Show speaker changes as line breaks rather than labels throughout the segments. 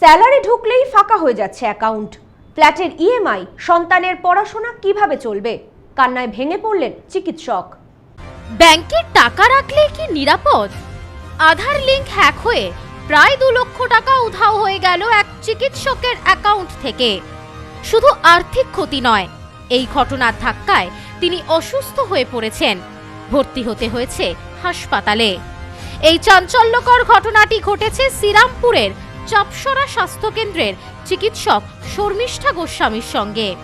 Salary ঢুকলেই ফাঁকা হয়ে যাচ্ছে অ্যাকাউন্ট। ফ্ল্যাটের ইএমআই, সন্তানের পড়াশোনা কীভাবে চলবে? কান্নায় ভেঙে পড়লেন চিকিৎসক।
ব্যাংকে টাকা রাখলে কি নিরাপদ? আধার লিংক হ্যাক হয়ে প্রায় দু লক্ষ টাকা উধাও হয়ে গেল এক চিকিৎসকের অ্যাকাউন্ট থেকে। শুধু আর্থিক ক্ষতি নয়, এই ঘটনার ধাক্কায় তিনি অসুস্থ হয়ে পড়েছেন। ভর্তি হতে হয়েছে হাসপাতালে। এই চাঞ্চল্যকর ঘটনাটি ঘটেছে শ্রীরামপুরের চাপসরা স্বাস্থ্যকেন্দ্রের চিকিৎসক শর্মিষ্ঠা গোস্বামীর সঙ্গে।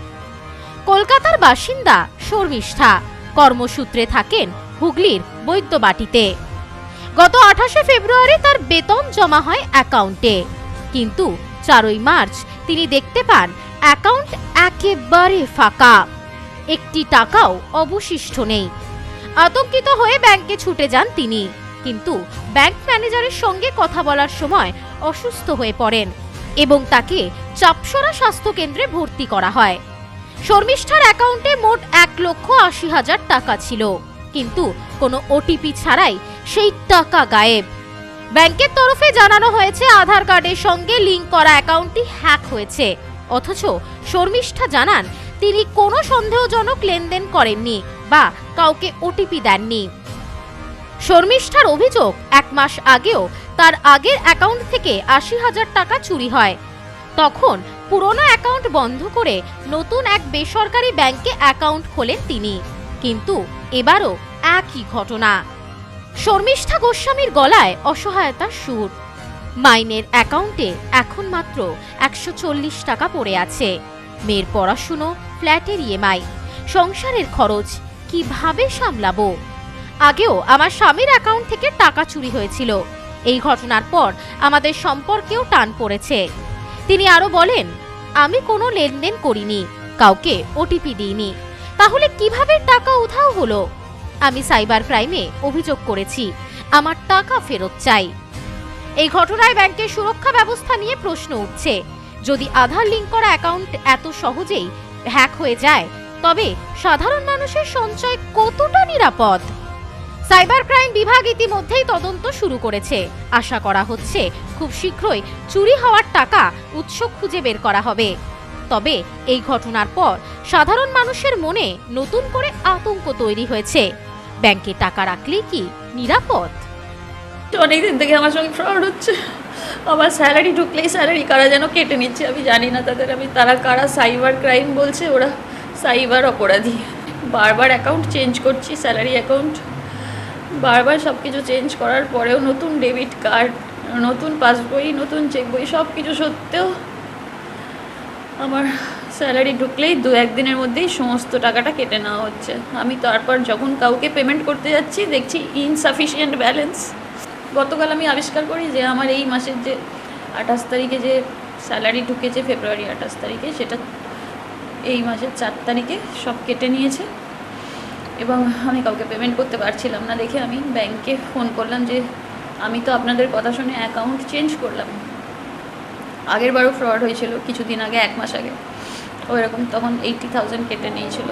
কলকাতার বাসিন্দা শর্মিষ্ঠা। কর্মসূত্রে থাকেন হুগলির বৈদ্যবাটিতে। গত আঠাশে ফেব্রুয়ারি তার বেতন জমা হয় অ্যাকাউন্টে। কিন্তু চারই মার্চ তিনি দেখতে পান অ্যাকাউন্ট একেবারে ফাঁকা। একটি টাকাও অবশিষ্ট নেই। আতঙ্কিত হয়ে ব্যাংকে ছুটে যান তিনি। কিন্তু ব্যাংক ম্যানেজারের সঙ্গে কথা বলার সময় অসুস্থ হয়ে পড়েন এবং তাকে চাপসরা স্বাস্থ্যকেন্দ্রে ভর্তি করা হয়। শর্মিষ্ঠার অ্যাকাউন্টে মোট এক লক্ষ আশি হাজার টাকা ছিল। কিন্তু কোনো ওটিপি ছাড়াই সেই টাকা গায়েব। ব্যাংকের তরফে জানানো হয়েছে, আধার কার্ডের সঙ্গে লিংক করা অ্যাকাউন্টটি হ্যাক হয়েছে। অথচ শর্মিষ্ঠা জানান, তিনি কোনো সন্দেহজনক লেনদেন করেননি বা কাউকে ওটিপি দেননি। শর্মিষ্ঠার অভিযোগ, এক মাস আগেও তার আগের অ্যাকাউন্ট থেকে আশি হাজার টাকা চুরি হয়। তখন পুরনো অ্যাকাউন্ট বন্ধ করে নতুন এক বেসরকারি ব্যাংকে অ্যাকাউন্ট খোলেন তিনি। কিন্তু এবারও একই ঘটনা। শর্মিষ্ঠা গোস্বামীর গলায় অসহায়তার সুর। মাইনের অ্যাকাউন্টে এখন মাত্র একশো চল্লিশ টাকা পড়ে আছে। মেয়ের পড়াশুনো, ফ্ল্যাটের ইএমআই, সংসারের খরচ, কীভাবে সামলাবো? আগেও আমার স্বামীর অ্যাকাউন্ট থেকে টাকা চুরি হয়েছিল। এই ঘটনার পর আমাদের সম্পর্কেও টান পড়েছে। তিনি আরও বলেন, আমি কোনো লেনদেন করিনি, কাউকে ওটিপি দিইনি। তাহলে কীভাবে টাকা উধাও হলো? আমি সাইবার ক্রাইমে অভিযোগ করেছি, আমার টাকা ফেরত চাই। এই ঘটনায় ব্যাংকের সুরক্ষা ব্যবস্থা নিয়ে প্রশ্ন উঠছে। যদি আধার লিঙ্ক করা অ্যাকাউন্ট এত সহজেই হ্যাক হয়ে যায়, তবে সাধারণ মানুষের সঞ্চয় কতটা নিরাপদ? সাইবার ক্রাইম বিভাগ ইতিমধ্যেই তদন্ত শুরু করেছে। আশা করা হচ্ছে খুব শীঘ্রই চুরি হওয়ার টাকা উৎস খুঁজে বের করা হবে। তবে এই ঘটনার পর সাধারণ মানুষের মনে নতুন করে আতঙ্ক তৈরি হয়েছে। ব্যাংকে টাকা রাখলে কি নিরাপদ?
অনেক দিন থেকে আমার সঙ্গে ফ্রড হচ্ছে। আমার স্যালারি ঢুকলেই স্যালারি কারা যেন কেটে নিচ্ছে, আমি জানি না তাদের। আমি, তারা কারা সাইবার ক্রাইম বলছে, ওরা সাইবার অপরাধী। বারবার অ্যাকাউন্ট চেঞ্জ করছি স্যালারি অ্যাকাউন্ট বারবার সব কিছু চেঞ্জ করার পরেও নতুন ডেবিট কার্ড নতুন পাসবই নতুন চেক বই সব কিছু সত্ত্বেও আমার স্যালারি ঢুকলেই দু একদিনের মধ্যেই সমস্ত টাকাটা কেটে নেওয়া হচ্ছে। আমি তারপর যখন কাউকে পেমেন্ট করতে যাচ্ছি, দেখছি ইনসাফিসিয়েন্ট ব্যালেন্স গতকাল আমি আবিষ্কার করি যে আমার এই মাসের যে আঠাশ তারিখে যে স্যালারি ঢুকেছে, ফেব্রুয়ারি আঠাশ তারিখে, সেটা এই মাসের চার তারিখে সব কেটে নিয়েছে। এবং আমি কাউকে পেমেন্ট করতে পারছিলাম না দেখে আমি ব্যাংকে ফোন করলাম যে, আমি তো আপনাদের কথা শুনে অ্যাকাউন্ট চেঞ্জ করলাম। আগের বারও ফ্রড হয়েছিল কিছুদিন আগে, এক মাস আগে। ওইরকম তখন এইটটি থাউজেন্ড কেটে নিয়েছিল।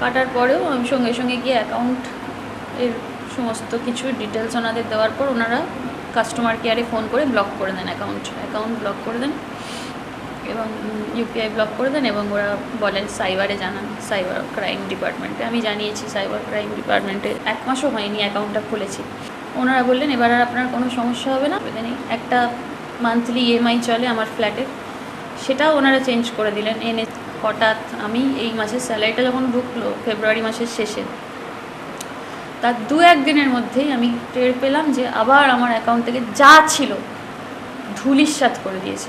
কাটার পরেও আমি সঙ্গে সঙ্গে গিয়ে অ্যাকাউন্ট এর সমস্ত কিছু ডিটেলস ওনাদের দেওয়ার পর ওনারা কাস্টমার কেয়ারে ফোন করে ব্লক করে দেন অ্যাকাউন্ট অ্যাকাউন্ট ব্লক করে দেন। এবং ইউপিআই ব্লক করে দেন এবং ওরা বলেন সাইবারে জানান সাইবার ক্রাইম ডিপার্টমেন্টে আমি জানিয়েছি সাইবার ক্রাইম ডিপার্টমেন্টে এক মাসও হয়নি অ্যাকাউন্টটা খুলেছি। ওনারা বললেন, এবার আর আপনার কোনো সমস্যা হবে না? নেই একটা মান্থলি ইএমআই চলে আমার ফ্ল্যাটের সেটাও ওনারা চেঞ্জ করে দিলেন। এনে হঠাৎ আমি এই মাসের স্যালারিটা যখন ঢুকলো ফেব্রুয়ারি মাসের শেষে, তার দু একদিনের মধ্যেই আমি টের পেলাম যে আবার আমার অ্যাকাউন্ট থেকে যা ছিল ধুলিস্বাত করে দিয়েছে।